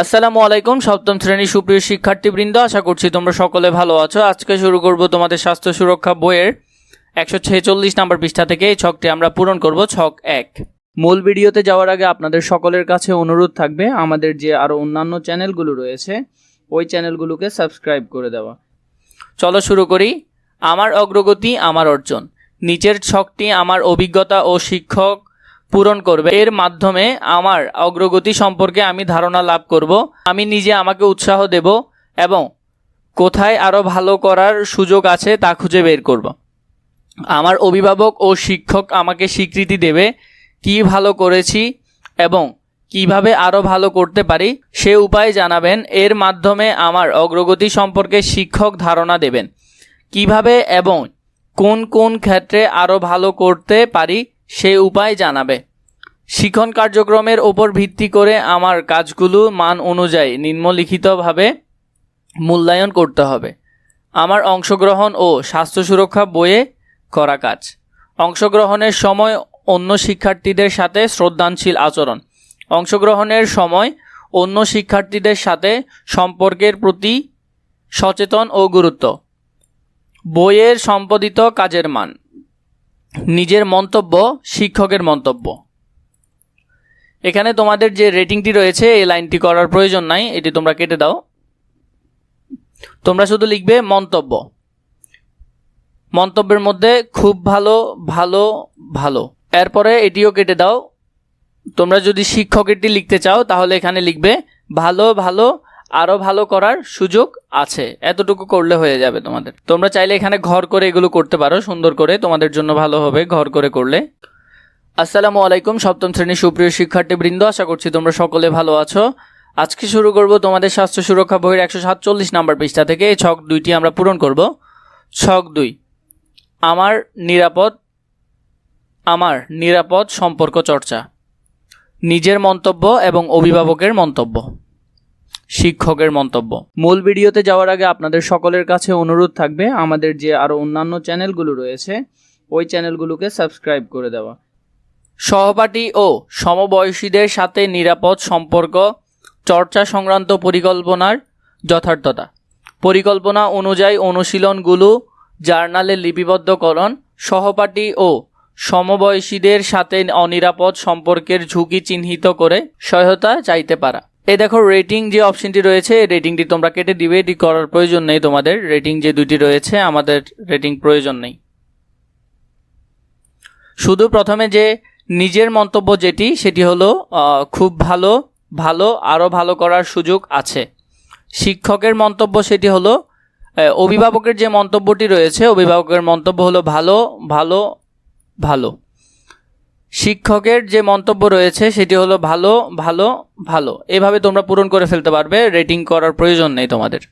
আসসালামু আলাইকুম, সপ্তম শ্রেণির সুপ্রিয় শিক্ষার্থীবৃন্দ, আশা করছি তোমরা সকলে ভালো আছো। আজকে শুরু করব তোমাদের স্বাস্থ্য সুরক্ষা বইয়ের একশো ছেচল্লিশ নাম্বার পৃষ্ঠা থেকে। এই ছকটি আমরা পূরণ করব, ছক এক। মূল ভিডিওতে যাওয়ার আগে আপনাদের সকলের কাছে অনুরোধ থাকবে, আমাদের যে আরও অন্যান্য চ্যানেলগুলো রয়েছে, ওই চ্যানেলগুলোকে সাবস্ক্রাইব করে দেওয়া। চলো শুরু করি। আমার অগ্রগতি, আমার অর্জন। নিচের ছকটি আমার অভিজ্ঞতা ও শিক্ষক পূরণ করবে। এর মাধ্যমে আমার অগ্রগতি সম্পর্কে আমি ধারণা লাভ করব। আমি নিজে আমাকে উৎসাহ দেব এবং কোথায় আরও ভালো করার সুযোগ আছে তা খুঁজে বের করব। আমার অভিভাবক ও শিক্ষক আমাকে স্বীকৃতি দেবে কি ভালো করেছি এবং কীভাবে আরও ভালো করতে পারি সে উপায় জানাবেন। এর মাধ্যমে আমার অগ্রগতি সম্পর্কে শিক্ষক ধারণা দেবেন। কীভাবে এবং কোন কোন ক্ষেত্রে আরও ভালো করতে পারি সে উপায় জানাবে। শিখন কার্যক্রমের ওপর ভিত্তি করে আমার কাজগুলো মান অনুযায়ী নিম্নলিখিতভাবে মূল্যায়ন করতে হবে। আমার অংশগ্রহণ ও স্বাস্থ্য সুরক্ষা বইয়ে করা কাজ। অংশগ্রহণের সময় অন্য শিক্ষার্থীদের সাথে শ্রদ্ধানশীল আচরণ। অংশগ্রহণের সময় অন্য শিক্ষার্থীদের সাথে সম্পর্কের প্রতি সচেতন ও গুরুত্ব। বইয়ের সম্পাদিত কাজের মান। নিজের মন্তব্য, শিক্ষকের মন্তব্য। এখানে তোমাদের যে রেটিংটি রয়েছে, এই লাইনটি করার প্রয়োজন নাই, এটি তোমরা কেটে দাও। তোমরা শুধু লিখবে মন্তব্য। মন্তব্যের মধ্যে খুব ভালো ভালো ভালো। এরপরে এটিও কেটে দাও। তোমরা যদি শিক্ষকেরটি লিখতে চাও, তাহলে এখানে লিখবে, ভালো ভালো আরও ভালো করার সুযোগ আছে। এতটুকু করলে হয়ে যাবে তোমাদের। তোমরা চাইলে এখানে ঘর করে এগুলো করতে পারো, সুন্দর করে। তোমাদের জন্য ভালো হবে ঘর করে করলে। আসসালামু আলাইকুম, সপ্তম শ্রেণির সুপ্রিয় শিক্ষার্থীবৃন্দ। আশা করছি তোমরা সকলে ভালো আছো। আজকে শুরু করব তোমাদের স্বাস্থ্য সুরক্ষা বইয়ের একশো সাতচল্লিশ নাম্বার পৃষ্ঠা থেকে। এই ছক দুইটি আমরা পূরণ করব। ছক দুই। আমার নিরাপদ আমার নিরাপদ সম্পর্ক চর্চা। নিজের মন্তব্য এবং অভিভাবকের মন্তব্য। শিক্ষকের মন্তব্য। মূল ভিডিওতে যাওয়ার আগে আপনাদের সকলের কাছে অনুরোধ থাকবে, আমাদের যে আরও অন্যান্য চ্যানেলগুলো রয়েছে, ওই চ্যানেলগুলোকে সাবস্ক্রাইব করে দেওয়া। সহপাঠী ও সমবয়সীদের সাথে নিরাপদ সম্পর্ক, চর্চা সংক্রান্ত পরিকল্পনার যথার্থতা। পরিকল্পনা অনুযায়ী অনুশীলনগুলো, জার্নালে লিপিবদ্ধকরণ, সহপাঠী ও সমবয়সীদের সাথে অনিরাপদ সম্পর্কের ঝুঁকি চিহ্নিত করে সহায়তা চাইতে পারা। এই দেখো রেটিং যে অপশনটি রয়েছে রেটিংটি তোমরা কেটে দিবে, এটি করার প্রয়োজন নেই তোমাদের। রেটিং যে দুটি রয়েছে, আমাদের রেটিং প্রয়োজন নেই। শুধু প্রথমে যে নিজের মন্তব্য যেটি, সেটি হলো খুব ভালো ভালো আরও ভালো করার সুযোগ আছে। শিক্ষকের মন্তব্য সেটি হলো অভিভাবকের যে মন্তব্যটি রয়েছে, অভিভাবকের মন্তব্য হলো ভালো ভালো ভালো। শিক্ষকের যে মন্তব্য রয়েছে সেটি হলো ভালো ভালো ভালো। এভাবে তোমরা পূরণ করে ফেলতে পারবে। রেটিং করার প্রয়োজন নেই তোমাদের।